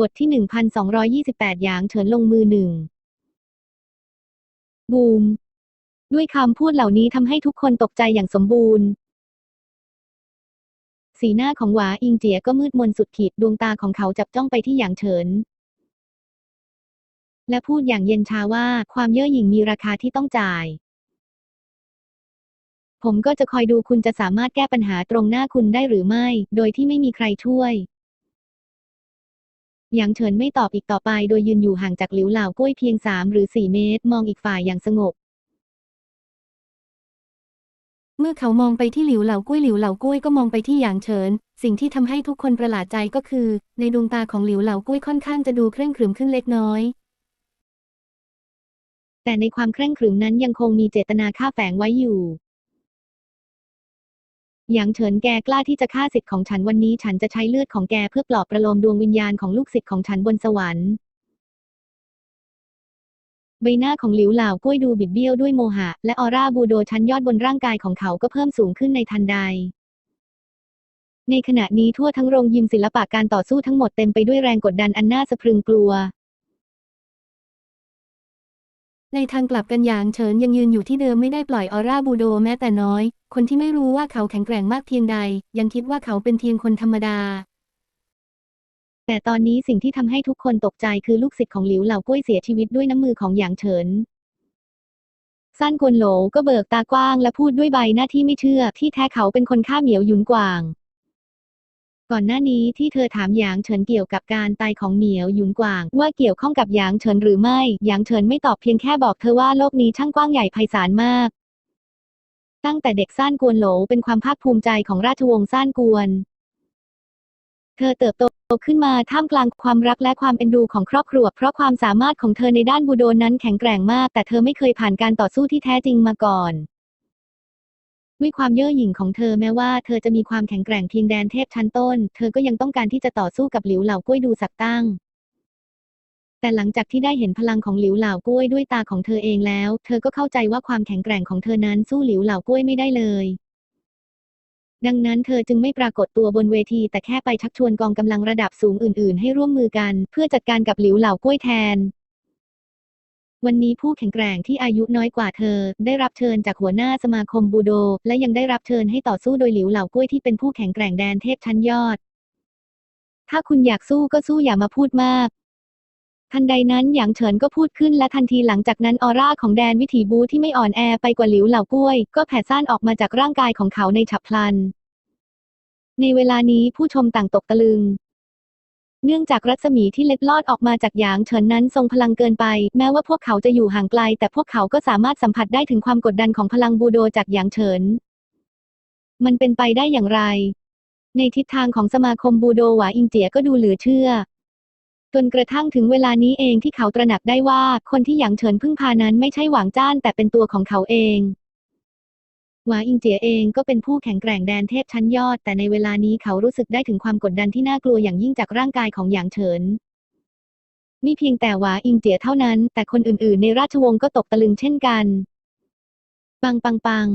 บทที่ 1228 หยางเฉินลงมือหนึ่ง บูม ด้วยคำพูดเหล่านี้ทำให้ทุกคนตกใจอย่างสมบูรณ์ สีหน้าของหวาอิงเจียก็มืดมนสุดขีดดวงตาของเขาจับจ้องไปที่หยางเฉิน และพูดอย่างเย็นชาว่าความเย่อหยิ่งมีราคาที่ต้องจ่าย ผมก็จะคอยดูคุณจะสามารถแก้ปัญหาตรงหน้าคุณได้หรือไม่ โดยที่ไม่มีใครช่วย หยางเฉินไม่ตอบอีกต่อไปโดยยืนอยู่ห่างจากหลิวเหล่ากล้วยเพียงสามหรือสี่เมตร มองอีกฝ่ายอย่างสงบ เมื่อเขามองไปที่หลิวเหล่ากุ้วยหลิวเหล่ากุ้วยก็มองไปที่หยางเฉิน สิ่งที่ทำให้ทุกคนประหลาดใจก็คือ ในดวงตาของหลิวเหล่ากุ้วยค่อนข้างจะดูเคร่งขรึมขึ้นเล็กน้อย แต่ในความเคร่งขรึมนั้นยังคงมีเจตนาฆ่าแฝงไว้อยู่ หยางเฉินแกกล้าที่จะฆ่าสิทธิ์ของฉันวันนี้ฉันจะใช้เลือดของแกเพื่อปลอบประโลมดวงวิญญาณของลูกศิษย์ของฉันบนสวรรค์ ใบหน้าของหลิวเหล่าก้วยดูบิดเบี้ยวด้วยโมหะ และออร่าบูโดชั้นยอดบนร่างกายของเขาก็เพิ่มสูงขึ้นในทันใด ในขณะนี้ทั่วทั้งโรงยิมศิลปะการต่อสู้ทั้งหมดเต็มไปด้วยแรงกดดันอันน่าสะพรึงกลัว ในทางกลับกันหยางเฉินยังยืนอยู่ที่เดิมไม่ได้ปล่อยออร่าบูโดแม้แต่น้อย คนที่ไม่รู้ว่าเขาแข็งแกร่งมากเพียงใด ยังคิดว่าเขาเป็นเพียงคนธรรมดา แต่ตอนนี้สิ่งที่ทำให้ทุกคนตกใจคือลูกศิษย์ของหลิวเหล่าก้วยเสียชีวิตด้วยน้ำมือของหยางเฉินสั้นกวนโหลก็เบิกตากว้างและพูดด้วยใบหน้าที่ไม่เชื่อที่แท้เขาเป็นคนฆ่าเหมียวหยุนกวาง ก่อนหน้านี้ที่เธอถามหยางเฉินเกี่ยวกับการตายของเหมียวหยุนกวาง ว่าเกี่ยวข้องกับหยางเฉินหรือไม่หยางเฉินไม่ตอบเพียงแค่บอกเธอว่าโลกนี้ช่างกว้างใหญ่ไพศาลมาก ตั้งแต่เด็กซ่านกวนโหลเป็นความภาคภูมิใจของราชวงศ์ซ่านกวน เธอเติบโตขึ้นมาท่ามกลางความรักและความเอ็นดูของครอบครัว เพราะความสามารถของเธอในด้านบูโดนั้นแข็งแกร่งมาก แต่เธอไม่เคยผ่านการต่อสู้ที่แท้จริงมาก่อน ด้วยความเย่อหยิ่งของเธอแม้ว่าเธอจะมีความแข็งแกร่งเพียงแดนเทพชั้นต้น เธอก็ยังต้องการที่จะต่อสู้กับหลิวเหล่ากล้วยดูสักตั้ง แต่หลังจากที่ได้เห็นพลังของหลิวเหล่ากล้วยด้วยตาของเธอเองแล้ว เธอก็เข้าใจว่าความแข็งแกร่งของเธอนั้นสู้หลิวเหล่ากล้วยไม่ได้เลยดังนั้นเธอจึงไม่ปรากฏตัวบนเวที แต่แค่ไปชักชวนกองกำลังระดับสูงอื่น ๆ ให้ร่วมมือกัน เพื่อจัดการกับหลิวเหล่ากล้วยแทน วันนี้ผู้แข็งแกร่งที่อายุน้อยกว่าเธอ ได้รับเชิญจากหัวหน้าสมาคมบูโด และยังได้รับเชิญให้ต่อสู้โดยหลิวเหล่ากล้วยที่เป็นผู้แข็งแกร่งแดนเทพชั้นยอด ถ้าคุณอยากสู้ก็สู้อย่ามาพูดมากทันใดนั้นหยางเฉินก็พูดขึ้นและทันทีหลังจากนั้นออร่าของแดนวิถีบูที่ไม่อ่อนแอไปกว่าหลิวเหล่ากล้วย ก็แผ่ซ่านออกมาจากร่างกายของเขาในฉับพลัน ในเวลานี้ผู้ชมต่างตกตะลึง เนื่องจากรัศมีที่เล็ดลอดออกมาจากหยางเฉินนั้นทรงพลังเกินไป แม้ว่าพวกเขาจะอยู่ห่างไกล แต่พวกเขาก็สามารถสัมผัสได้ถึงความกดดันของพลังบูโดจากหยางเฉิน มันเป็นไปได้อย่างไร ในทิศทางของสมาคมบูโดหวาอิงเจียก็ดูเหลือเชื่อจนกระทั่งถึงเวลานี้เองที่เขาตระหนักได้ว่าคนที่หยางเฉินพึ่งพานั้นไม่ใช่หวางจ้านแต่เป็นตัวของเขาเอง หวาอิงเจียเองก็เป็นผู้แข็งแกร่งแดนเทพชั้นยอด แต่ในเวลานี้เขารู้สึกได้ถึงความกดดันที่น่ากลัวอย่างยิ่งจากร่างกายของหยางเฉินนี่เพียงแต่หวาอิงเจียเท่านั้น แต่คนอื่นๆ ในราชวงศ์ก็ตกตะลึงเช่นกัน ปังปังปัง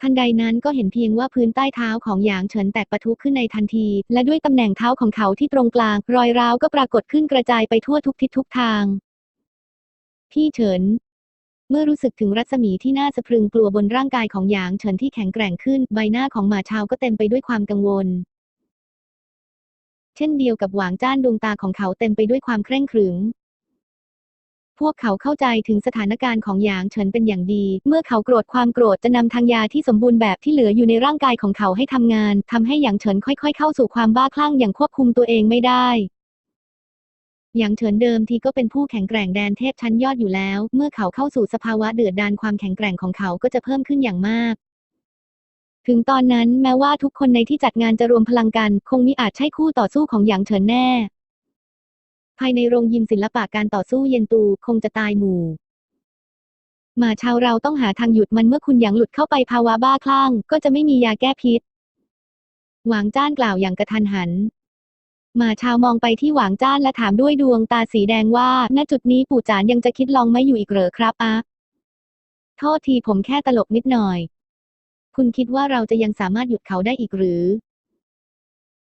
ทันใดนั้นก็เห็นเพียงว่าพื้นใต้เท้าของหยางเฉินแตกปะทุขึ้นในทันที และด้วยตำแหน่งเท้าของเขาที่ตรงกลาง รอยร้าวก็ปรากฏขึ้นกระจายไปทั่วทุกทิศทุกทาง พี่เฉิน เมื่อรู้สึกถึงรัศมีที่น่าสะพรึงกลัวบนร่างกายของหยางเฉินที่แข็งแกร่งขึ้น ใบหน้าของหมาชาวก็เต็มไปด้วยความกังวล เช่นเดียวกับหวางจ้านดวงตาของเขาเต็มไปด้วยความเคร่งขรึมพวกเขาเข้าใจถึงสถานการณ์ของหยางเฉินเป็นอย่างดี เมื่อเขาโกรธความโกรธจะนำทางยาที่สมบูรณ์แบบที่เหลืออยู่ในร่างกายของเขาให้ทำงานทำให้หยางเฉินค่อย ๆ เข้าสู่ความบ้าคลั่งอย่างควบคุมตัวเองไม่ได้ หยางเฉินเดิมทีก็เป็นผู้แข็งแกร่งแดนเทพชั้นยอดอยู่แล้ว เมื่อเขาเข้าสู่สภาวะเดือดดาลความแข็งแกร่งของเขาก็จะเพิ่มขึ้นอย่างมากถึงตอนนั้นแม้ว่าทุกคนในที่จัดงานจะรวมพลังกัน คงมิอาจใช่คู่ต่อสู้ของหยางเฉินแน่ ภายในโรงยิมศิลปะการต่อสู้เย็นตูคงจะตายหมู่หมาชาวเราต้องหาทางหยุดมันเมื่อคุณหยางหลุดเข้าไปภาวะบ้าคลั่ง ก็จะไม่มียาแก้พิษ หวางจ้านกล่าวอย่างกระทันหัน หมาชาวมองไปที่หวางจ้านและถามด้วยดวงตาสีแดงว่า ณ จุดนี้ปู่จานยังจะคิดลองไม่อยู่อีกเหรอครับอะโทษทีผมแค่ตลกนิดหน่อย คุณคิดว่าเราจะยังสามารถหยุดเขาได้อีกหรือ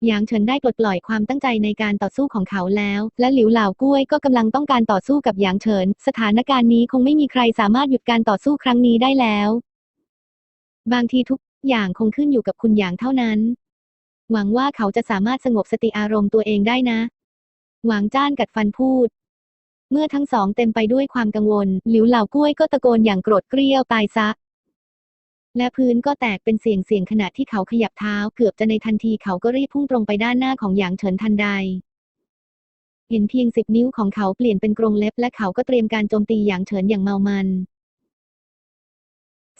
หยางเฉินได้ปลดปล่อยความตั้งใจในการต่อสู้ของเขาแล้ว และหลิวเหล่ากล้วยก็กำลังต้องการต่อสู้กับหยางเฉิน สถานการณ์นี้คงไม่มีใครสามารถหยุดการต่อสู้ครั้งนี้ได้แล้ว บางทีทุกอย่างคงขึ้นอยู่กับคุณหยางเท่านั้น หวังว่าเขาจะสามารถสงบสติอารมณ์ตัวเองได้นะ หวางจ้านกัดฟันพูด เมื่อทั้งสองเต็มไปด้วยความกังวล หลิวเหล่ากล้วยก็ตะโกนอย่างโกรธเกรี้ยวตายซะ และพื้นก็แตกเป็นเสียงเสียงขณะที่เขาขยับเท้าเกือบจะในทันทีเขาก็รีบพุ่งตรงไปด้านหน้าของหยางเฉินทันใดเห็นเพียงสิบนิ้วของเขาเปลี่ยนเป็นกรงเล็บและเขาก็เตรียมการโจมตีหยางเฉินอย่างเมามัน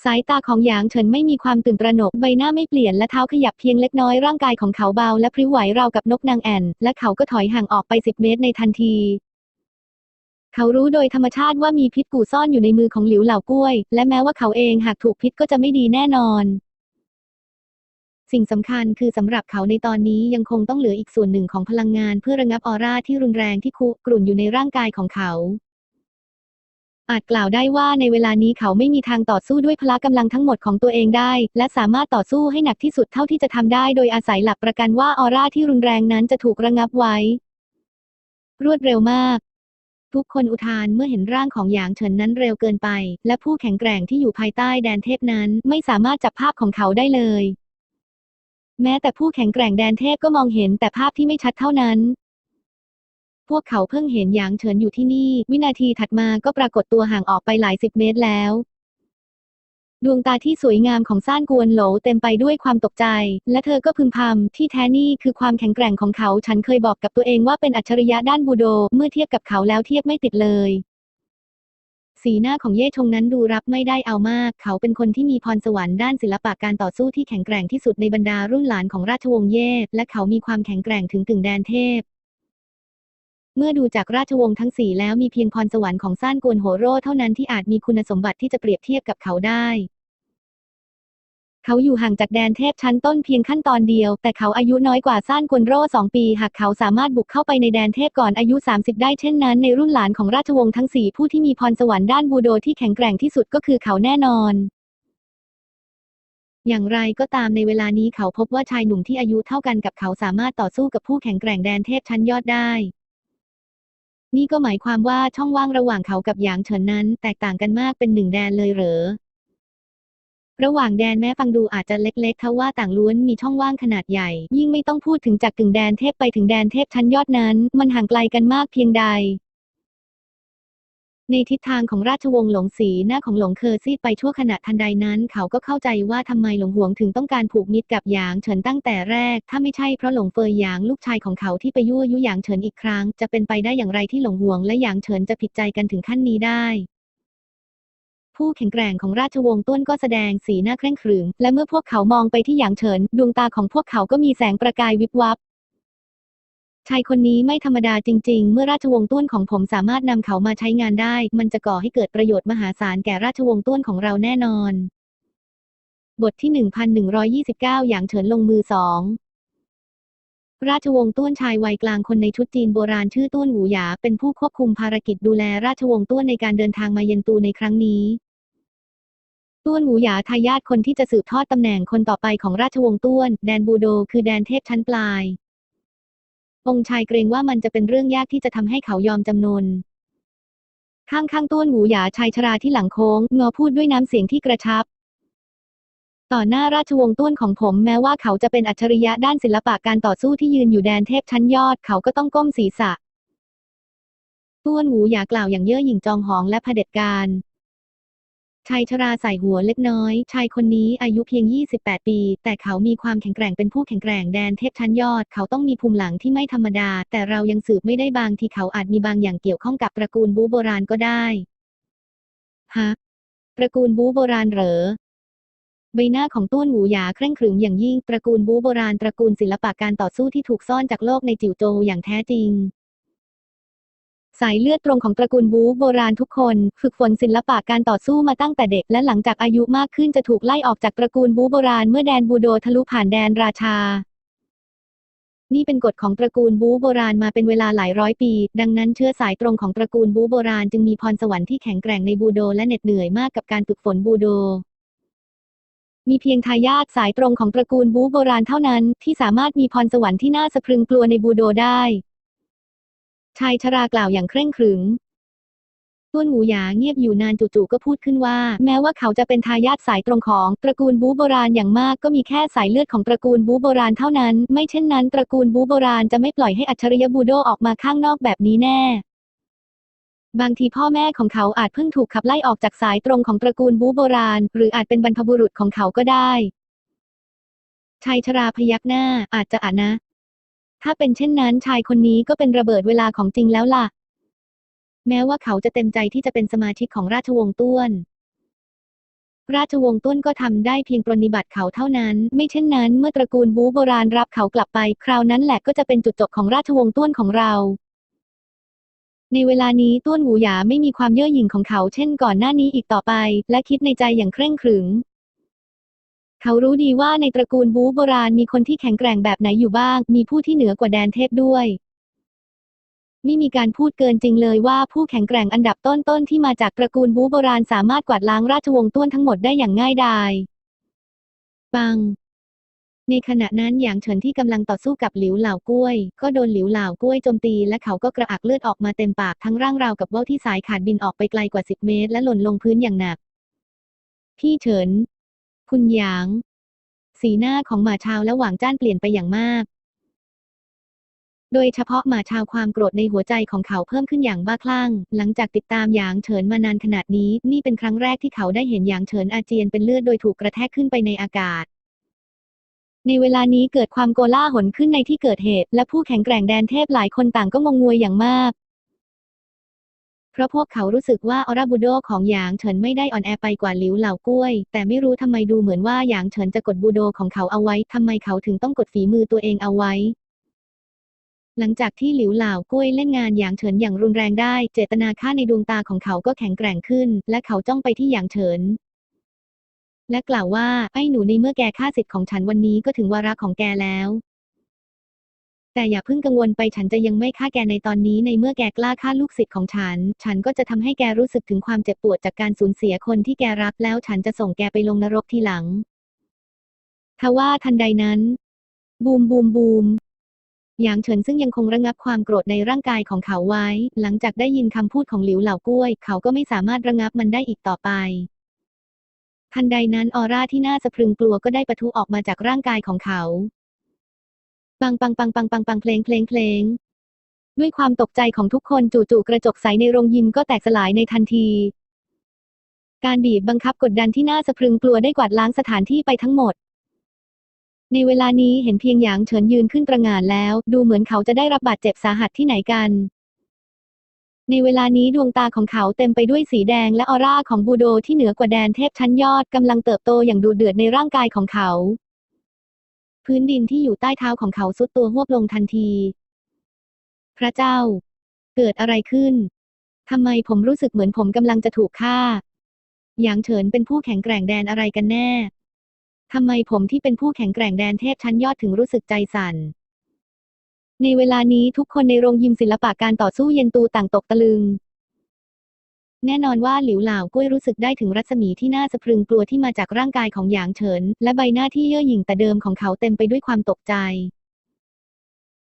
สายตาของหยางเฉินไม่มีความตื่นตระหนกใบหน้าไม่เปลี่ยนและเท้าขยับเพียงเล็กน้อยร่างกายของเขาเบาและพริ้วไหวราวกับนกนางแอ่น และเขาก็ถอยห่างออกไปสิบเมตรในทันที เขารู้โดยธรรมชาติว่ามีพิษกูซ่อนอยู่ในมือของหลิวเหล่ากล้วย และแม้ว่าเขาเองหากถูกพิษก็จะไม่ดีแน่นอน สิ่งสำคัญคือสำหรับเขาในตอนนี้ยังคงต้องเหลืออีกส่วนหนึ่งของพลังงานเพื่อระงับออร่าที่รุนแรงที่คุกรุ่นอยู่ในร่างกายของเขา อาจกล่าวได้ว่าในเวลานี้เขาไม่มีทางต่อสู้ด้วยพละกำลังทั้งหมดของตัวเองได้ และสามารถต่อสู้ให้หนักที่สุดเท่าที่จะทำได้ โดยอาศัยหลักประกันว่าออร่าที่รุนแรงนั้นจะถูกระงับไว้ รวดเร็วมาก ทุกคนอุทานเมื่อเห็นร่างของหยางเฉินนั้นเร็วเกินไป และผู้แข็งแกร่งที่อยู่ภายใต้แดนเทพนั้น ไม่สามารถจับภาพของเขาได้เลย แม้แต่ผู้แข็งแกร่งแดนเทพก็มองเห็นแต่ภาพที่ไม่ชัดเท่านั้น พวกเขาเพิ่งเห็นหยางเฉินอยู่ที่นี่ วินาทีถัดมาก็ปรากฏตัวห่างออกไปหลายสิบเมตรแล้ว ดวงตาที่สวยงามของซ่านกวนโหลเต็มไปด้วยความตกใจ และเธอก็พึมพำที่แท้นี่คือความแข็งแกร่งของเขาฉันเคยบอกกับตัวเองว่าเป็นอัจฉริยะด้านบูโด เมื่อเทียบกับเขาแล้วเทียบไม่ติดเลยสีหน้าของเย่ชงนั้นดูรับไม่ได้เอามาก เขาเป็นคนที่มีพรสวรรค์ด้านศิลปะการต่อสู้ที่แข็งแกร่งที่สุดในบรรดารุ่นหลานของราชวงศ์เย่ และเขามีความแข็งแกร่งถึงกึ่งแดนเทพ เมื่อดูจากราชวงศ์ทั้งสี่แล้วมีเพียงพรสวรรค์ของซ่านกวนโหโร่เท่านั้นที่อาจมีคุณสมบัติที่จะเปรียบเทียบกับเขาได้ เขาอยู่ห่างจากแดนเทพชั้นต้นเพียงขั้นตอนเดียว แต่เขาอายุน้อยกว่าซ่านกวนโร่สองปี หากเขาสามารถบุกเข้าไปในแดนเทพก่อนอายุ 30 ได้เช่นนั้น ในรุ่นหลานของราชวงศ์ทั้งสี่ผู้ที่มีพรสวรรค์ด้านบูโดที่แข็งแกร่งที่สุดก็คือเขาแน่นอนอย่างไรก็ตามในเวลานี้เขาพบว่าชายหนุ่มที่อายุเท่ากันกับเขาสามารถต่อสู้กับผู้แข็งแกร่งแดนเทพชั้นยอดได้ นี่ก็หมายความว่าช่องว่างระหว่างเขากับหยางเฉินนั้น แตกต่างกันมากเป็นหนึ่งแดนเลยเหรอ ระหว่างแดนแม้ฟังดูอาจจะเล็กๆทว่าต่างล้วนมีช่องว่างขนาดใหญ่ ยิ่งไม่ต้องพูดถึงจากถึงแดนเทพไปถึงแดนเทพชั้นยอดนั้น มันห่างไกลกันมากเพียงใด ในทิศทางของราชวงศ์หลงสีหน้าของหลงเคอซีดไปชั่วขณะทันใดนั้น เขาก็เข้าใจว่าทำไมหลงหวงถึงต้องการผูกมิตรกับหยางเฉินตั้งแต่แรก ถ้าไม่ใช่เพราะหลงเฟยหยางลูกชายของเขาที่ไปยั่วยุหยางเฉินอีกครั้ง จะเป็นไปได้อย่างไรที่หลงหวงและหยางเฉินจะผิดใจกันถึงขั้นนี้ได้ผู้แข็งแกร่งของราชวงศ์ต้วนก็แสดงสีหน้าเคร่งขรึม และเมื่อพวกเขามองไปที่หยางเฉิน ดวงตาของพวกเขาก็มีแสงประกายวิบวับ ชายคนนี้ไม่ธรรมดาจริง ๆ เมื่อราชวงศ์ต้วนของผมสามารถนำเขามาใช้งานได้ มันจะก่อให้เกิดประโยชน์มหาศาลแก่ราชวงศ์ต้วนของเราแน่นอน บทที่ 1129 อย่างเฉินลงมือสองราชวงศ์ต้วนชายวัยกลางคนในชุดจีนโบราณชื่อต้วนหูหยา เป็นผู้ควบคุมภารกิจดูแลราชวงศ์ต้วนในการเดินทางมาเย็นตูในครั้งนี้ ต้วนหูหยาทายาทคนที่จะสืบทอดตำแหน่งคนต่อไปของราชวงศ์ต้วน แดนบูโด คือแดนเทพชั้นปลาย องค์ชายเกรงว่ามันจะเป็นเรื่องยากที่จะทำให้เขายอมจำนน ข้างๆต้วนหูหยาชายชราที่หลังโค้งงอพูดด้วยน้ำเสียงที่กระชับ ต่อหน้าราชวงศ์ต้วนของผมแม้ว่าเขาจะเป็นอัจฉริยะด้านศิลปะการต่อสู้ที่ยืนอยู่แดนเทพชั้นยอดเขาก็ต้องก้มศีรษะ ต้วนหูหยากล่าวอย่างเย่อหยิ่งจองหองและเผด็จการ ชายชราใส่หัวเล็กน้อย ชายคนนี้อายุเพียง 28 ปี แต่เขามีความแข็งแกร่งเป็นผู้แข็งแกร่งแดนเทพชั้นยอด เขาต้องมีภูมิหลังที่ไม่ธรรมดา แต่เรายังสืบไม่ได้บางที่เขาอาจมีบางอย่างเกี่ยวข้องกับตระกูลบูโบราณก็ได้ ฮะ ตระกูลบูโบราณเหรอใบหน้าของต้วนหูหยาเคร่งขรึมอย่างยิ่ง ตระกูลบูโบราณตระกูลศิลปะการต่อสู้ที่ถูกซ่อนจากโลกในจิ๋วโจวอย่างแท้จริง สายเลือดตรงของตระกูลบูโบราณทุกคน ฝึกฝนศิลปะการต่อสู้มาตั้งแต่เด็กและหลังจากอายุมากขึ้นจะถูกไล่ออกจากตระกูลบูโบราณเมื่อแดนบูโดทะลุผ่านแดนราชา นี่เป็นกฎของตระกูลบูโบราณมาเป็นเวลาหลายร้อยปี ดังนั้นเชื้อสายตรงของตระกูลบูโบราณจึงมีพรสวรรค์ที่แข็งแกร่งในบูโดและเหน็ดเหนื่อยมากกับการฝึกฝนบูโดมีเพียงทายาทสายตรงของตระกูลบูโบราณเท่านั้น ที่สามารถมีพรสวรรค์ที่น่าสะพรึงกลัวในบูโดได้ ชายชรากล่าวอย่างเคร่งขรึมต้วนหูหยาเงียบอยู่นานจู่ๆก็พูดขึ้นว่า แม้ว่าเขาจะเป็นทายาทสายตรงของตระกูลบูโบราณอย่างมากก็มีแค่สายเลือดของตระกูลบูโบราณเท่านั้น ไม่เช่นนั้นตระกูลบูโบราณจะไม่ปล่อยให้อัจฉริยบูโดออกมาข้างนอกแบบนี้แน่ บางทีพ่อแม่ของเขาอาจเพิ่งถูกขับไล่ออกจากสายตรงของตระกูลบูโบราณ หรืออาจเป็นบรรพบุรุษของเขาก็ได้ชายชราพยักหน้าอาจจะอะนะ ถ้าเป็นเช่นนั้นชายคนนี้ก็เป็นระเบิดเวลาของจริงแล้วล่ะ แม้ว่าเขาจะเต็มใจที่จะเป็นสมาชิกของราชวงศ์ต้วน ราชวงศ์ต้วนก็ทำได้เพียงปรนนิบัติเขาเท่านั้น ไม่เช่นนั้นเมื่อตระกูลบูโบราณรับเขากลับไปคราวนั้นแหละก็จะเป็นจุดจบของราชวงศ์ต้วนของเรา ในเวลานี้ต้วนหูหยาไม่มีความเย่อหยิ่งของเขาเช่นก่อนหน้านี้อีกต่อไป และคิดในใจอย่างเคร่งขรึม เขารู้ดีว่าในตระกูลบูโบราณมีคนที่แข็งแกร่งแบบไหนอยู่บ้าง มีผู้ที่เหนือกว่าแดนเทพด้วยไม่มีการพูดเกินจริงเลยว่าผู้แข็งแกร่งอันดับต้นๆที่มาจากตระกูลบูโบราณสามารถกวาดล้างราชวงศ์ต้วนทั้งหมดได้อย่างง่ายดายปังในขณะนั้นหยางเฉินที่กำลังต่อสู้กับหลิวเหล่ากล้วย ก็โดนหลิวเหล่ากล้วยโจมตีและเขาก็กระอักเลือดออกมาเต็มปากทั้งร่างราวกับว่าวที่สายขาดบินออกไปไกลกว่าสิบเมตร และหล่นลงพื้นอย่างหนัก พี่เฉิน คุณหยาง สีหน้าของหมาชาวและหวางจ้านเปลี่ยนไปอย่างมาก โดยเฉพาะหมาชาวความโกรธในหัวใจของเขาเพิ่มขึ้นอย่างบ้าคลั่ง หลังจากติดตามหยางเฉินมานานขนาดนี้ นี่เป็นครั้งแรกที่เขาได้เห็นหยางเฉินอาเจียนเป็นเลือดโดยถูกกระแทกขึ้นไปในอากาศในเวลานี้เกิดความโกลาหลขึ้นในที่เกิดเหตุ และผู้แข็งแกร่งแดนเทพหลายคนต่างก็งงงวยอย่างมาก ราะพวกเขารู้สึกว่าออราบูโดของหยางเฉินไม่ได้อ่อนแอไปกว่าหลิวเหล่ากล้วย แต่ไม่รู้ทำไมดูเหมือนว่าหยางเฉินจะกดบูโดของเขาเอาไว้ทำไมเขาถึงต้องกดฝีมือตัวเองเอาไว้ หลังจากที่หลิวเหล่ากล้วยเล่นงานหยางเฉินอย่างรุนแรงได้ เจตนาฆ่าในดวงตาของเขาก็แข็งแกร่งขึ้น และเขาจ้องไปที่หยางเฉินและกล่าวว่าไอ้หนูในเมื่อแกฆ่าสิทธิ์ของฉันวันนี้ก็ถึงวาระของแกแล้ว แต่อย่าเพิ่งกังวลไปฉันจะยังไม่ฆ่าแกในตอนนี้ในเมื่อแกกล้าฆ่าลูกศิษย์ของฉัน ฉันก็จะทำให้แกรู้สึกถึงความเจ็บปวดจากการสูญเสียคนที่แกรักแล้วฉันจะส่งแกไปลงนรกทีหลัง ทว่าทันใดนั้น บูมบูมบูมหยางเฉินซึ่งยังคงระงับความโกรธในร่างกายของเขาไว้ หลังจากได้ยินคำพูดของหลิวเหล่ากล้วย เขาก็ไม่สามารถระงับมันได้อีกต่อไปทันใดนั้นออร่าที่น่าสะพรึงกลัวก็ได้ปะทุออกมาจากร่างกายของเขา ปังปังปังปังปังปังเพลงเพลงเพลง ด้วยความตกใจของทุกคนจู่ๆกระจกใสในโรงยิมก็แตกสลายในทันที การบีบบังคับกดดันที่น่าสะพรึงกลัวได้กวาดล้างสถานที่ไปทั้งหมด ในเวลานี้เห็นเพียงหยางเฉินยืนขึ้นประหง่านแล้ว ดูเหมือนเขาจะได้รับบาดเจ็บสาหัสที่ไหนกัน ในเวลานี้ดวงตาของเขาเต็มไปด้วยสีแดงและออร่าของบูโดที่เหนือกว่าแดนเทพชั้นยอดกำลังเติบโตอย่างดูเดือดในร่างกายของเขา พื้นดินที่อยู่ใต้เท้าของเขาซุดตัวหวบลงทันที พระเจ้า เกิดอะไรขึ้นทำไมผมรู้สึกเหมือนผมกำลังจะถูกฆ่า หยางเฉินเป็นผู้แข็งแกร่งแดนอะไรกันแน่ ทำไมผมที่เป็นผู้แข็งแกร่งแดนเทพชั้นยอดถึงรู้สึกใจสั่น ในเวลานี้ทุกคนในโรงยิมศิลปะการต่อสู้เย็นตูต่างตกตะลึง แน่นอนว่าหลิวเหล่ากล้วยรู้สึกได้ถึงรัศมีที่น่าสะพรึงกลัวที่มาจากร่างกายของหยางเฉิน และใบหน้าที่เย่อหยิ่งแต่เดิมของเขาเต็มไปด้วยความตกใจ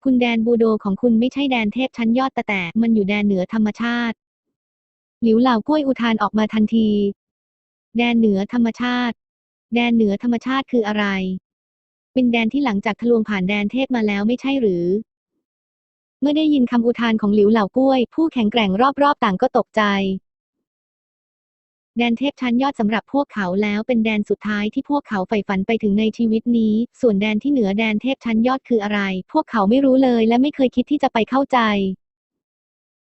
คุณแดนบูโดของคุณไม่ใช่แดนเทพชั้นยอดแต่แต่มันอยู่แดนเหนือธรรมชาติ หลิวเหล่ากล้วยอุทานออกมาทันที แดนเหนือธรรมชาติ แดนเหนือธรรมชาติคืออะไร เป็นแดนที่หลังจากทะลวงผ่านแดนเทพมาแล้วไม่ใช่หรือเมื่อได้ยินคำอุทานของหลิวเหล่ากล้วย ผู้แข็งแกร่งรอบๆ ต่างก็ตกใจ แดนเทพชั้นยอดสำหรับพวกเขาแล้วเป็นแดนสุดท้ายที่พวกเขาใฝ่ฝันไปถึงในชีวิตนี้ ส่วนแดนที่เหนือแดนเทพชั้นยอดคืออะไร พวกเขาไม่รู้เลยและไม่เคยคิดที่จะไปเข้าใจ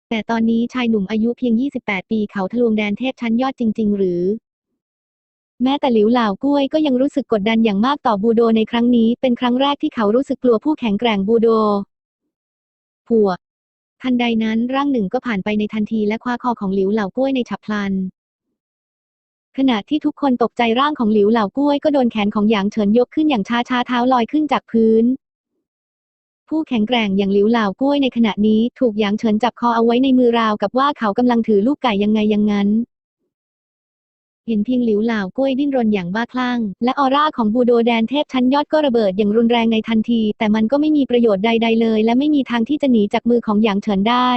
แต่ตอนนี้ชายหนุ่มอายุเพียง 28 ปีเขาทะลวงแดนเทพชั้นยอดจริง ๆ หรือ แม้แต่หลิวเหล่ากล้วยก็ยังรู้สึกกดดันอย่างมากต่อบูโดในครั้งนี้ เป็นครั้งแรกที่เขารู้สึกกลัวผู้แข็งแกร่งบูโดผัวทันใดนั้นร่างหนึ่งก็ผ่านไปในทันทีและคว้าคอของหลิวเหล่ากล้วยในฉับพลัน ขณะที่ทุกคนตกใจร่างของหลิวเหล่ากล้วยก็โดนแขนของหยางเฉินยกขึ้นอย่างช้าช้าๆเท้าลอยขึ้นจากพื้น ผู้แข็งแกร่งอย่างหลิวเหล่ากล้วยในขณะนี้ถูกหยางเฉินจับคอเอาไว้ในมือราวกับว่าเขากำลังถือลูกไก่ยังไงอยังงั้น เห็นเพียงหลิวเหล่ากล้วยดิ้นรนอย่างบ้าคลั่ง และออร่าของบูโดแดนเทพชั้นยอดก็ระเบิดอย่างรุนแรงในทันที แต่มันก็ไม่มีประโยชน์ใด ๆ เลย และไม่มีทางที่จะหนีจากมือของหยางเฉินได้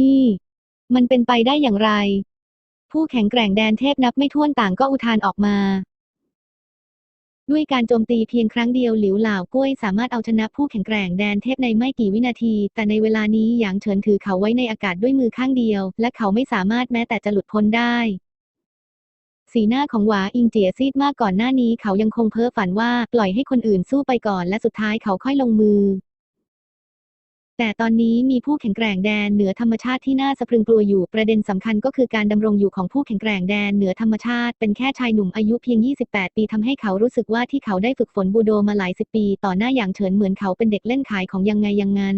นี่ มันเป็นไปได้อย่างไร ผู้แข็งแกร่งแดนเทพนับไม่ถ้วนต่างก็อุทานออกมา ด้วยการโจมตีเพียงครั้งเดียวหลิวเหล่ากล้วยสามารถเอาชนะผู้แข็งแกร่งแดนเทพในไม่กี่วินาที แต่ในเวลานี้หยางเฉินถือเขาไว้ในอากาศด้วยมือข้างเดียว และเขาไม่สามารถแม้แต่จะหลุดพ้นได้สีหน้าของหวาอิงเจียซีดมากก่อนหน้านี้เขายังคงเพ้อฝันว่าปล่อยให้คนอื่นสู้ไปก่อนและสุดท้ายเขาค่อยลงมือ แต่ตอนนี้มีผู้แข็งแกร่งแดนเหนือธรรมชาติที่น่าสะพรึงกลัวอยู่ ประเด็นสำคัญก็คือการดำรงอยู่ของผู้แข็งแกร่งแดนเหนือธรรมชาติ เป็นแค่ชายหนุ่มอายุเพียง 28 ปีทำให้เขารู้สึกว่าที่เขาได้ฝึกฝนบูโดมาหลายสิบปี ต่อหน้าอย่างเฉินเหมือนเขาเป็นเด็กเล่นขายของยังไงยังงั้น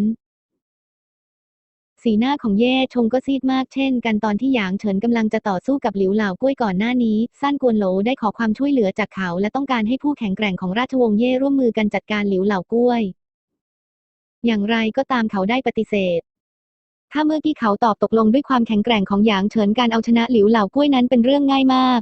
สีหน้าของเย่ชงก็ซีดมากเช่นกันตอนที่หยางเฉินกำลังจะต่อสู้กับหลิวเหล่ากล้วยก่อนหน้านี้ซ่านกวนโหลได้ขอความช่วยเหลือจากเขา และต้องการให้ผู้แข็งแกร่งของราชวงศ์เย่ร่วมมือกันจัดการหลิวเหล่ากล้วย อย่างไรก็ตามเขาได้ปฏิเสธ ถ้าเมื่อกี้เขาตอบตกลงด้วยความแข็งแกร่งของหยางเฉินการเอาชนะหลิวเหล่ากล้วยนั้นเป็นเรื่องง่ายมาก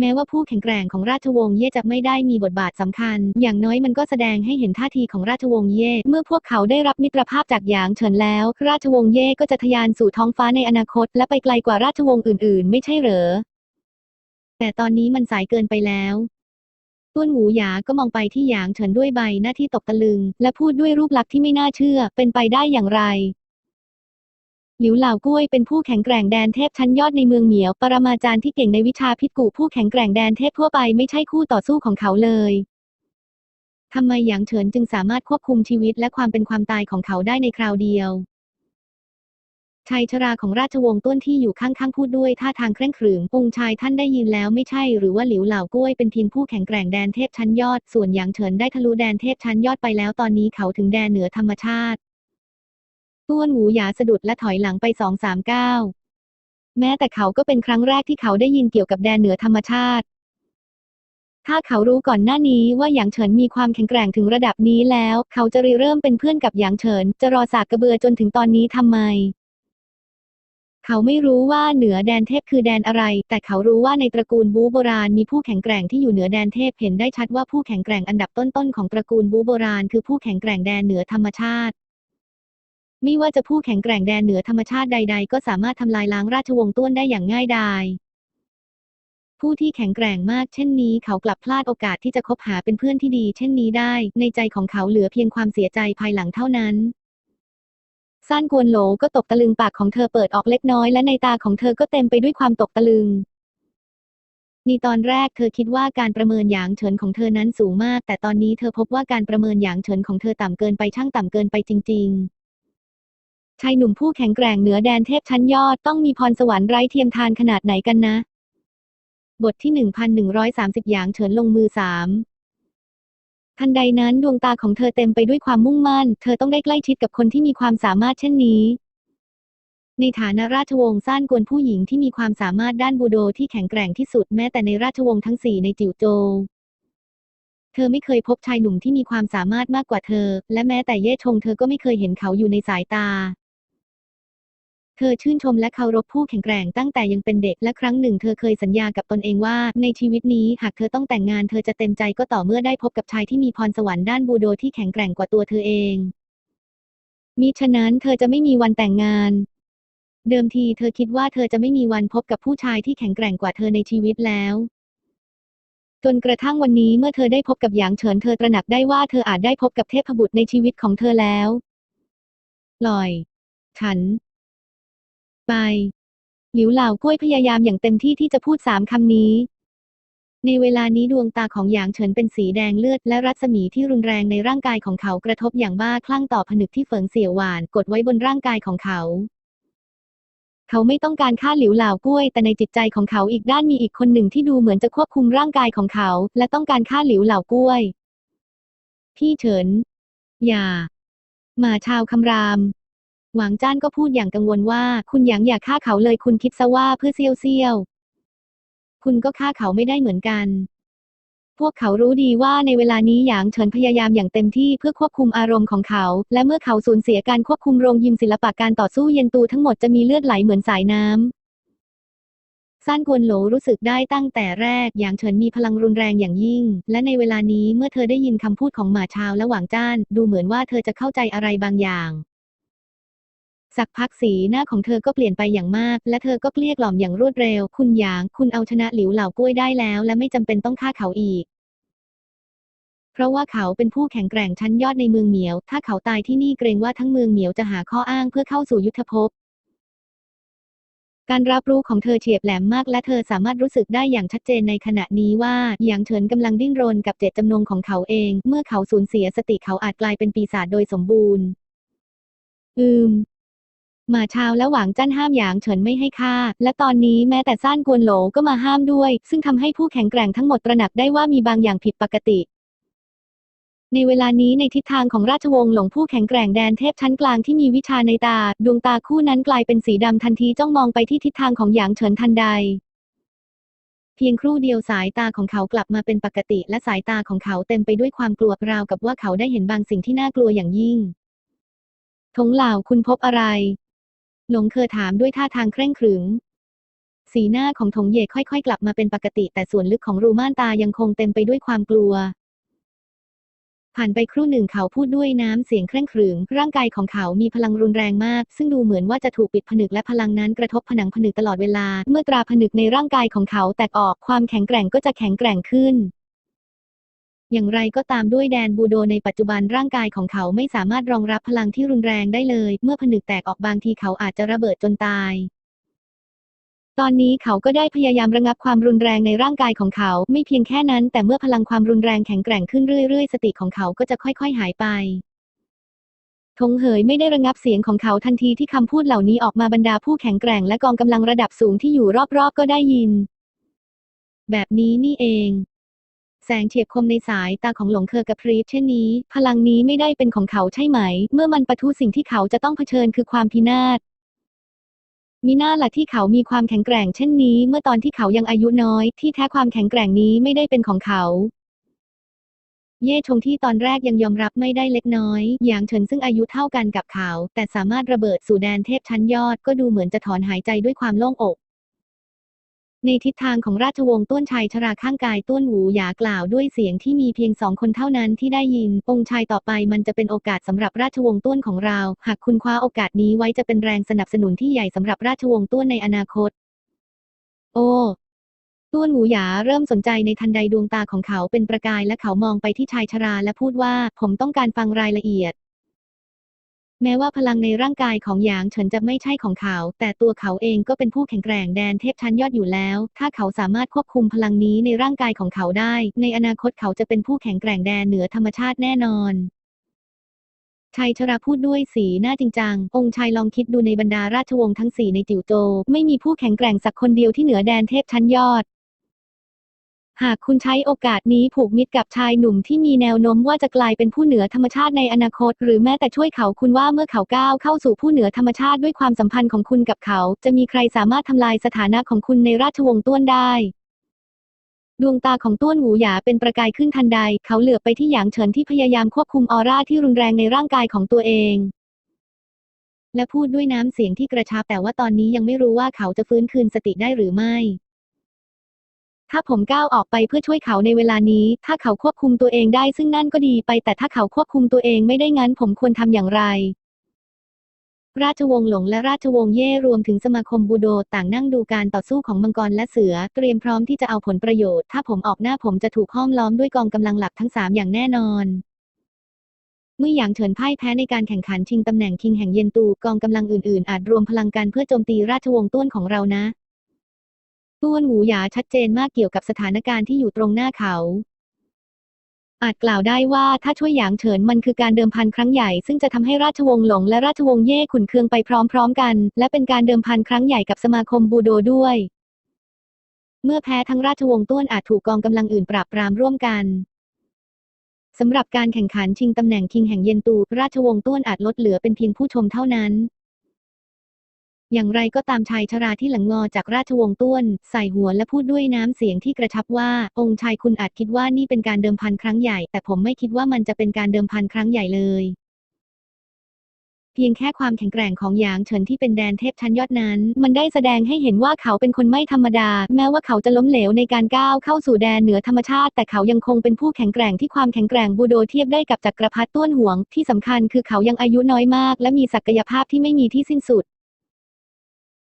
แม้ว่าผู้แข็งแกร่งของราชวงศ์เย่จะไม่ได้มีบทบาทสำคัญ อย่างน้อยมันก็แสดงให้เห็นท่าทีของราชวงศ์เย่เมื่อพวกเขาได้รับมิตรภาพจากหยางเฉินแล้ว ราชวงศ์เย่ก็จะทะยานสู่ท้องฟ้าในอนาคต และไปไกลกว่าราชวงศ์อื่น ๆ ไม่ใช่เหรอแต่ตอนนี้มันสายเกินไปแล้ว ต้วนหูหยาก็มองไปที่หยางเฉินด้วยใบหน้าที่ตกตะลึง และพูดด้วยรูปลักษณ์ที่ไม่น่าเชื่อ เป็นไปได้อย่างไร หลิวเหล่ากล้วยเป็นผู้แข็งแกร่งแดนเทพชั้นยอดในเมืองเหมียว ปรมาจารย์ที่เก่งในวิชาพิษกูผู้แข็งแกร่งแดนเทพทั่วไปไม่ใช่คู่ต่อสู้ของเขาเลยทำไมหยางเฉินจึงสามารถควบคุมชีวิตและความเป็นความตายของเขาได้ในคราวเดียว ชายชราของราชวงศ์ต้นที่อยู่ข้างๆพูดด้วยท่าทางเคร่งขรึมองค์ชายท่านได้ยินแล้วไม่ใช่หรือว่าหลิวเหล่ากล้วยเป็นเพียงผู้แข็งแกร่งแดนเทพชั้นยอด ส่วนหยางเฉินได้ทะลุแดนเทพชั้นยอดไปแล้วตอนนี้เขาถึงแดนเหนือธรรมชาติต้วนหูหยาสะดุดและถอยหลังไปสองสามก้าวแม้แต่เขาก็เป็นครั้งแรกที่เขาได้ยินเกี่ยวกับแดนเหนือธรรมชาติ ถ้าเขารู้ก่อนหน้านี้ว่าหยางเฉินมีความแข็งแกร่งถึงระดับนี้แล้ว เขาจะริเริ่มเป็นเพื่อนกับหยางเฉิน จะรอสากกระเบือจนถึงตอนนี้ทำไม เขาไม่รู้ว่าเหนือแดนเทพคือแดนอะไร แต่เขารู้ว่าในตระกูลบูโบราณมีผู้แข็งแกร่งที่อยู่เหนือแดนเทพเห็นได้ชัดว่าผู้แข็งแกร่งอันดับต้นๆของตระกูลบูโบราณคือผู้แข็งแกร่งแดนเหนือธรรมชาติไม่ว่าจะผู้แข็งแกร่งแดนเหนือธรรมชาติใด ๆ ก็สามารถทำลายล้างราชวงศ์ต้วนได้อย่างง่ายดายผู้ที่แข็งแกร่งมากเช่นนี้เขากลับพลาดโอกาสที่จะคบหาเป็นเพื่อนที่ดี เช่นนี้ได้ ในใจของเขาเหลือเพียงความเสียใจภายหลังเท่านั้น ซ่านกวนโหลก็ตกตะลึงปากของเธอเปิดออกเล็กน้อยและในตาของเธอก็เต็มไปด้วยความตกตะลึงในตอนแรกเธอคิดว่าการประเมินหยางเฉินของเธอนั้นสูงมาก แต่ตอนนี้เธอพบว่าการประเมินหยางเฉินของเธอต่ำเกินไปช่างต่ำเกินไปจริง ๆ ชายหนุ่มผู้แข็งแกร่งเหนือแดนเทพชั้นยอดต้องมีพรสวรรค์ไร้เทียมทานขนาดไหนกันนะ บทที่1130หยางเฉินลงมือสาม ทันใดนั้นดวงตาของเธอเต็มไปด้วยความมุ่งมั่น เธอต้องได้ใกล้ชิดกับคนที่มีความสามารถเช่นนี้ ในฐานะราชวงศ์ซ่านกวนผู้หญิงที่มีความสามารถด้านบูโดที่แข็งแกร่งที่สุดแม้แต่ในราชวงศ์ทั้งสี่ในจิวโจวเธอไม่เคยพบชายหนุ่มที่มีความสามารถมากกว่าเธอ และแม้แต่เย่ชงเธอก็ไม่เคยเห็นเขาอยู่ในสายตา เธอชื่นชมและเคารพผู้แข็งแกร่งตั้งแต่ยังเป็นเด็กและครั้งหนึ่งเธอเคยสัญญากับตนเองว่า ในชีวิตนี้หากเธอต้องแต่งงานเธอจะเต็มใจก็ต่อเมื่อได้พบกับชายที่มีพรสวรรค์ด้านบูโดที่แข็งแกร่งกว่าตัวเธอเองมิฉะนั้นเธอจะไม่มีวันแต่งงาน เดิมทีเธอคิดว่าเธอจะไม่มีวันพบกับผู้ชายที่แข็งแกร่งกว่าเธอในชีวิตแล้วจนกระทั่งวันนี้เมื่อเธอได้พบกับหยางเฉินเธอตระหนักได้ว่าเธออาจได้พบกับเทพบุตรในชีวิตของเธอแล้วลอย ฉัน ไป หลิวเหล่ากล้วยพยายามอย่างเต็มที่ที่จะพูดสามคำนี้ ในเวลานี้ดวงตาของหยางเฉินเป็นสีแดงเลือดและรัศมีที่รุนแรงในร่างกายของเขากระทบอย่างบ้าคลั่งต่อผนึกที่เฟิงเสี่ยวหวานกดไว้บนร่างกายของเขาเขาไม่ต้องการฆ่าหลิวเหล่ากล้วย แต่ในจิตใจของเขาอีกด้านมีอีกคนหนึ่งที่ดูเหมือนจะควบคุมร่างกายของเขา และต้องการฆ่าหลิวเหล่ากล้วย พี่เฉิน อย่า มาชาวคำราม หวางจ้านก็พูดอย่างกังวลว่า คุณหยางอย่าฆ่าเขาเลยคุณคิดซะว่าเพื่อเซียวเซียว คุณก็ฆ่าเขาไม่ได้เหมือนกัน พวกเขารู้ดีว่าในเวลานี้หยางเฉินพยายามอย่างเต็มที่เพื่อควบคุมอารมณ์ของเขา และเมื่อเขาสูญเสียการควบคุมโรงยิมศิลปะการต่อสู้เย็นตูทั้งหมดจะมีเลือดไหลเหมือนสายน้ซ่านกวนโหลรู้สึกได้ตั้งแต่แรกหยางเฉินมีพลังรุนแรงอย่างยิ่ง และในเวลานี้เมื่อเธอได้ยินคำพูดของหมาชาวและหวางจ้าน ดูเหมือนว่าเธอจะเข้าใจอะไรบางอย่าง สักพักสีหน้าของเธอก็เปลี่ยนไปอย่างมาก และเธอก็เกลี้ยกล่อมอย่างรวดเร็ว คุณหยาง คุณเอาชนะหลิวเหล่ากล้วยได้แล้ว และไม่จำเป็นต้องฆ่าเขาอีก เพราะว่าเขาเป็นผู้แข็งแกร่งชั้นยอดในเมืองเหมียว ถ้าเขาตายที่นี่เกรงว่าทั้งเมืองเหมียวจะหาข้ออ้างเพื่อเข้าสู่ยุทธภพ การรับรู้ของเธอเฉียบแหลมมาก และเธอสามารถรู้สึกได้อย่างชัดเจนในขณะนี้ว่าหยางเฉินกำลังดิ้นรนกับเจตจำนงของเขาเอง เมื่อเขาสูญเสียสติเขาอาจกลายเป็นปีศาจโดยสมบูรณ์ อืม มาชาวและหวางจั้นห้ามหยางเฉินไม่ให้ฆ่า และตอนนี้แม้แต่ซ่านกวนโหลก็มาห้ามด้วย ซึ่งทำให้ผู้แข็งแกร่งทั้งหมดตระหนักได้ว่ามีบางอย่างผิดปกติในเวลานี้ในทิศทางของราชวงศ์หลงผู้แข็งแกร่งแดนเทพชั้นกลางที่มีวิชาในตา ดวงตาคู่นั้นกลายเป็นสีดำทันทีจ้องมองไปที่ทิศทางของหยางเฉินทันใด เพียงครู่เดียวสายตาของเขากลับมาเป็นปกติ และสายตาของเขาเต็มไปด้วยความกลัวราวกับว่าเขาได้เห็นบางสิ่งที่น่ากลัวอย่างยิ่งทงเหล่าคุณพบอะไร หลงเคอถามด้วยท่าทางเคร่งขรึมสีหน้าของถงเย่ค่อยๆ กลับมาเป็นปกติแต่ส่วนลึกของรูม่านตายังคงเต็มไปด้วยความกลัว ผ่านไปครู่หนึ่งเขาพูดด้วยน้ำเสียงเคร่งขรึมร่างกายของเขามีพลังรุนแรงมาก ซึ่งดูเหมือนว่าจะถูกปิดผนึกและพลังนั้นกระทบผนังผนึกตลอดเวลา เมื่อตราผนึกในร่างกายของเขาแตกออกความแข็งแกร่งก็จะแข็งแกร่งขึ้น อย่างไรก็ตามด้วยแดนบูโดในปัจจุบันร่างกายของเขาไม่สามารถรองรับพลังที่รุนแรงได้เลย เมื่อผนึกแตกออกบางทีเขาอาจจะระเบิดจนตายตอนนี้เขาก็ได้พยายามระงับความรุนแรงในร่างกายของเขาไม่เพียงแค่นั้น แต่เมื่อพลังความรุนแรงแข็งแกร่งขึ้นเรื่อยๆ สติของเขาก็จะค่อยๆหายไปทงเหยไม่ได้ระงับเสียงของเขาทันทีที่คำพูดเหล่านี้ออกมาบรรดาผู้แข็งแกร่งและกองกำลังระดับสูงที่อยู่รอบๆ ก็ได้ยิน แบบนี้นี่เอง แสงเฉียบคมในสายตาของหลงเคอกระพริบเช่นนี้ พลังนี้ไม่ได้เป็นของเขาใช่ไหม เมื่อมันปะทุสิ่งที่เขาจะต้องเผชิญคือความพินาศมีหน้าละที่เขามีความแข็งแกร่งเช่นนี้ เมื่อตอนที่เขายังอายุน้อย ที่แท้ความแข็งแกร่งนี้ไม่ได้เป็นของเขาเย่ชงที่ตอนแรกยังยอมรับไม่ได้เล็กน้อยอย่างเฉินซึ่งอายุเท่ากันกับเขา แต่สามารถระเบิดสู่แดนเทพชั้นยอดก็ดูเหมือนจะถอนหายใจด้วยความโล่งอก ในทิศทางของราชวงศ์ต้วนชัยชราข้างกายต้วนหูหยากล่าวด้วยเสียงที่มีเพียงสองคนเท่านั้นที่ได้ยิน องค์ชายต่อไปมันจะเป็นโอกาสสำหรับราชวงศ์ต้วนของเรา หากคุณคว้าโอกาสนี้ไว้จะเป็นแรงสนับสนุนที่ใหญ่สำหรับราชวงศ์ต้วนในอนาคต โอ้ต้วนหูหยาเริ่มสนใจในทันใดดวงตาของเขาเป็นประกายและเขามองไปที่ชายชราและพูดว่า ผมต้องการฟังรายละเอียด แม้ว่าพลังในร่างกายของหยางเฉินจะไม่ใช่ของเขา แต่ตัวเขาเองก็เป็นผู้แข็งแกร่งแดนเทพชั้นยอดอยู่แล้ว ถ้าเขาสามารถควบคุมพลังนี้ในร่างกายของเขาได้ ในอนาคตเขาจะเป็นผู้แข็งแกร่งแดนเหนือธรรมชาติแน่นอนชายชราพูดด้วยสีหน้าจริงจัง องค์ชายลองคิดดูในบรรดาราชวงศ์ทั้งสี่ในจิ๋วโจวไม่มีผู้แข็งแกร่งสักคนเดียวที่เหนือแดนเทพชั้นยอด หากคุณใช้โอกาสนี้ผูกมิตรกับชายหนุ่มที่มีแนวโน้มว่าจะกลายเป็นผู้เหนือธรรมชาติในอนาคต หรือแม้แต่ช่วยเขาคุณว่าเมื่อเขาก้าวเข้าสู่ผู้เหนือธรรมชาติด้วยความสัมพันธ์ของคุณกับเขา จะมีใครสามารถทำลายสถานะของคุณในราชวงศ์ต้วนได้ ดวงตาของต้วนหูหยาเป็นประกายขึ้นทันใด เขาเหลือบไปที่หยางเฉินที่พยายามควบคุมออร่าที่รุนแรงในร่างกายของตัวเองและพูดด้วยน้ำเสียงที่กระชับแต่ว่าตอนนี้ยังไม่รู้ว่าเขาจะฟื้นคืนสติได้หรือไม่ ถ้าผมก้าวออกไปเพื่อช่วยเขาในเวลานี้ ถ้าเขาควบคุมตัวเองได้ซึ่งนั่นก็ดีไป แต่ถ้าเขาควบคุมตัวเองไม่ได้งั้นผมควรทำอย่างไร ราชวงศ์หลงและราชวงศ์เย่รวมถึงสมาคมบูโดต่างนั่งดูการต่อสู้ของมังกรและเสือ เตรียมพร้อมที่จะเอาผลประโยชน์ ถ้าผมออกหน้าผมจะถูกห้อมล้อมด้วยกองกำลังหลักทั้งสามอย่างแน่นอนเมื่อหยางเฉินพ่ายแพ้ในการแข่งขันชิงตำแหน่งคิงแห่งเย็นตูกองกำลังอื่นๆ อาจรวมพลังกันเพื่อโจมตีราชวงศ์ต้วนของเรานะ ต้วนหูหยาชัดเจนมากเกี่ยวกับสถานการณ์ที่อยู่ตรงหน้าเขา อาจกล่าวได้ว่าถ้าช่วยหยางเฉินมันคือการเดิมพันครั้งใหญ่ซึ่งจะทำให้ราชวงศ์หลงและราชวงศ์เย่ขุนเคืองไปพร้อมๆกัน และเป็นการเดิมพันครั้งใหญ่กับสมาคมบูโดด้วย เมื่อแพ้ทั้งราชวงศ์ต้วนอาจถูกกองกำลังอื่นปราบปรามร่วมกันสำหรับการแข่งขันชิงตำแหน่งคิงแห่งเย็นตู ราชวงศ์ต้วนอาจลดเหลือเป็นเพียงผู้ชมเท่านั้น อย่างไรก็ตามชายชราที่หลังงอจากราชวงศ์ต้วน ใส่หัวและพูดด้วยน้ำเสียงที่กระชับว่า องค์ชายคุณอาจคิดว่านี่เป็นการเดิมพันครั้งใหญ่ แต่ผมไม่คิดว่ามันจะเป็นการเดิมพันครั้งใหญ่เลยเพียงแค่ความแข็งแกร่งของหยางเฉินที่เป็นแดนเทพชั้นยอดนั้น มันได้แสดงให้เห็นว่าเขาเป็นคนไม่ธรรมดา แม้ว่าเขาจะล้มเหลวในการก้าวเข้าสู่แดนเหนือธรรมชาติ แต่เขายังคงเป็นผู้แข็งแกร่งที่ความแข็งแกร่งบูโดเทียบได้กับจักรพรรดิต้วนหวง ที่สำคัญคือเขายังอายุน้อยมาก และมีศักยภาพที่ไม่มีที่สิ้นสุด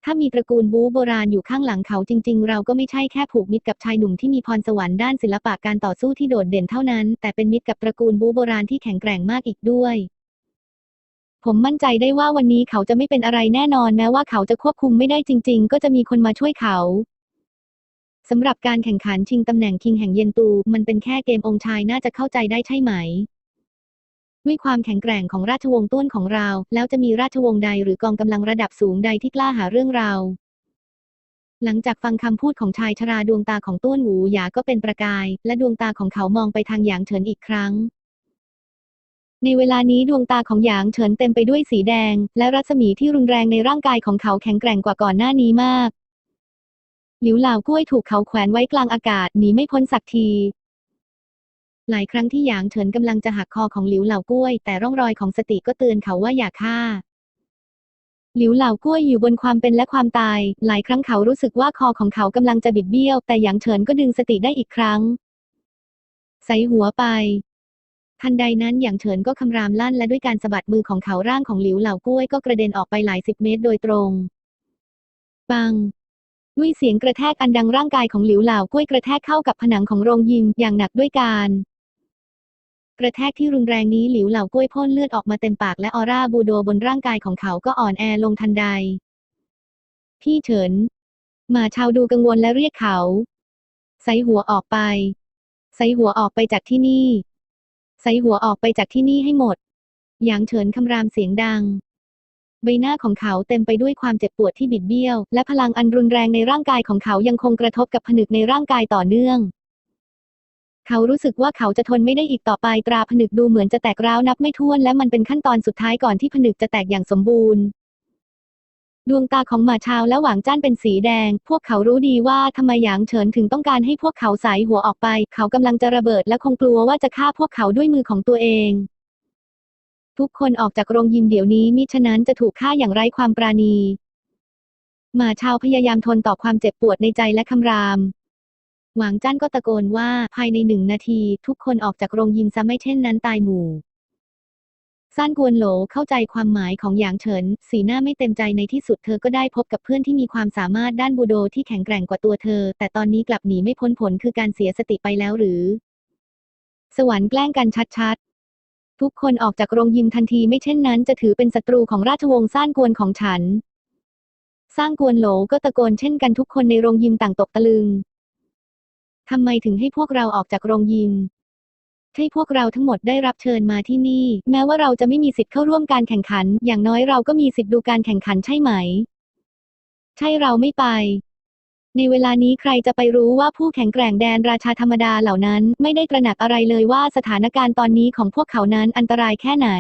ถ้ามีตระกูลบูโบราณอยู่ข้างหลังเขาจริง ๆ เราก็ไม่ใช่แค่ผูกมิตรกับชายหนุ่มที่มีพรสวรรค์ด้านศิลปะการต่อสู้ที่โดดเด่นเท่านั้น แต่เป็นมิตรกับตระกูลบูโบราณที่แข็งแกร่งมากอีกด้วย ผมมั่นใจได้ว่าวันนี้เขาจะไม่เป็นอะไรแน่นอนแม้ว่าเขาจะควบคุมไม่ได้จริง ๆ ก็จะมีคนมาช่วยเขาสำหรับการแข่งขันชิงตำแหน่งคิงแห่งเยนตู มันเป็นแค่เกมองค์ชายน่าจะเข้าใจได้ใช่ไหม ด้วยความแข็งแกร่งของราชวงศ์ต้วนของเรา แล้วจะมีราชวงศ์ใดหรือกองกำลังระดับสูงใดที่กล้าหาเรื่องเรา หลังจากฟังคำพูดของชายชราดวงตาของต้วนหูหยาก็เป็นประกาย และดวงตาของเขามองไปทางหยางเฉินอีกครั้ง ในเวลานี้ดวงตาของหยางเฉินเต็มไปด้วยสีแดง และรัศมีที่รุนแรงในร่างกายของเขาแข็งแกร่งกว่าก่อนหน้านี้มากหลิวเหล่ากล้วยถูกเขาแขวนไว้กลางอากาศหนีไม่พ้นสักที หลายครั้งที่หยางเฉินกำลังจะหักคอของหลิวเหล่ากล้วย แต่ร่องรอยของสติก็เตือนเขาว่าอย่าฆ่า หลิวเหล่ากล้วยอยู่บนความเป็นและความตาย หลายครั้งเขารู้สึกว่าคอของเขากำลังจะบิดเบี้ยว แต่หยางเฉินก็ดึงสติได้อีกครั้ง ใส่หัวไปทันใดนั้นหยางเฉินก็คำรามลั่นและด้วยการสะบัดมือของเขาร่างของหลิวเหล่ากล้วยก็กระเด็นออกไปหลายสิบเมตรโดยตรงปัง ด้วยเสียงกระแทกอันดังร่างกายของหลิวเหล่ากล้วยกระแทกเข้ากับผนังของโรงยิมอย่างหนักด้วยการ กระแทกที่รุนแรงนี้หลิวเหล่ากล้วยพ่นเลือดออกมาเต็มปากและออร่าบูโดบนร่างกายของเขาก็อ่อนแอลงทันใด พี่เฉินหมาชาวดูกังวลและเรียกเขาใส่หัวออกไปใส่หัวออกไปจากที่นี่ใส่หัวออกไปจากที่นี่ให้หมด หยางเฉินคำรามเสียงดัง ใบหน้าของเขาเต็มไปด้วยความเจ็บปวดที่บิดเบี้ยว และพลังอันรุนแรงในร่างกายของเขายังคงกระทบกับผนึกในร่างกายต่อเนื่อง เขารู้สึกว่าเขาจะทนไม่ได้อีกต่อไปตราผนึกดูเหมือนจะแตกร้าวนับไม่ถ้วนและมันเป็นขั้นตอนสุดท้ายก่อนที่ผนึกจะแตกอย่างสมบูรณ์ ดวงตาของหมาชาวและหวางจ้านเป็นสีแดง พวกเขารู้ดีว่าทำไมหยางเฉินถึงต้องการให้พวกเขาสายหัวออกไป เขากำลังจะระเบิดและคงกลัวว่าจะฆ่าพวกเขาด้วยมือของตัวเองทุกคนออกจากโรงยิมเดี๋ยวนี้มิฉะนั้นจะถูกฆ่าอย่างไร้ความปราณี หมาชาวพยายามทนต่อความเจ็บปวดในใจและคำราม หวางจ้านก็ตะโกนว่าภายในหนึ่งนาที ทุกคนออกจากโรงยิมซะไม่เช่นนั้นตายหมู่ซ่านกวนโหลเข้าใจความหมายของหยางเฉิน สีหน้าไม่เต็มใจในที่สุดเธอก็ได้พบกับเพื่อนที่มีความสามารถด้านบูโดที่แข็งแกร่งกว่าตัวเธอ แต่ตอนนี้กลับหนีไม่พ้นผลคือการเสียสติไปแล้วหรือ สวรรค์แกล้งกันชัดๆ ทุกคนออกจากโรงยิมทันทีไม่เช่นนั้นจะถือเป็นศัตรูของราชวงศ์ซ่านกวนของฉัน สร้างกวนโหลก็ตะโกนเช่นกันทุกคนในโรงยิมต่างตกตะลึง ทำไมถึงให้พวกเราออกจากโรงยิมใช่พวกเราทั้งหมดได้รับเชิญมาที่นี่ แม้ว่าเราจะไม่มีสิทธิ์เข้าร่วมการแข่งขัน อย่างน้อยเราก็มีสิทธิ์ดูการแข่งขันใช่ไหม ใช่เราไม่ไป ในเวลานี้ใครจะไปรู้ว่าผู้แข็งแกร่งแดนราชาธรรมดาเหล่านั้น ไม่ได้ตระหนักอะไรเลยว่าสถานการณ์ตอนนี้ของพวกเขานั้นอันตรายแค่ไหน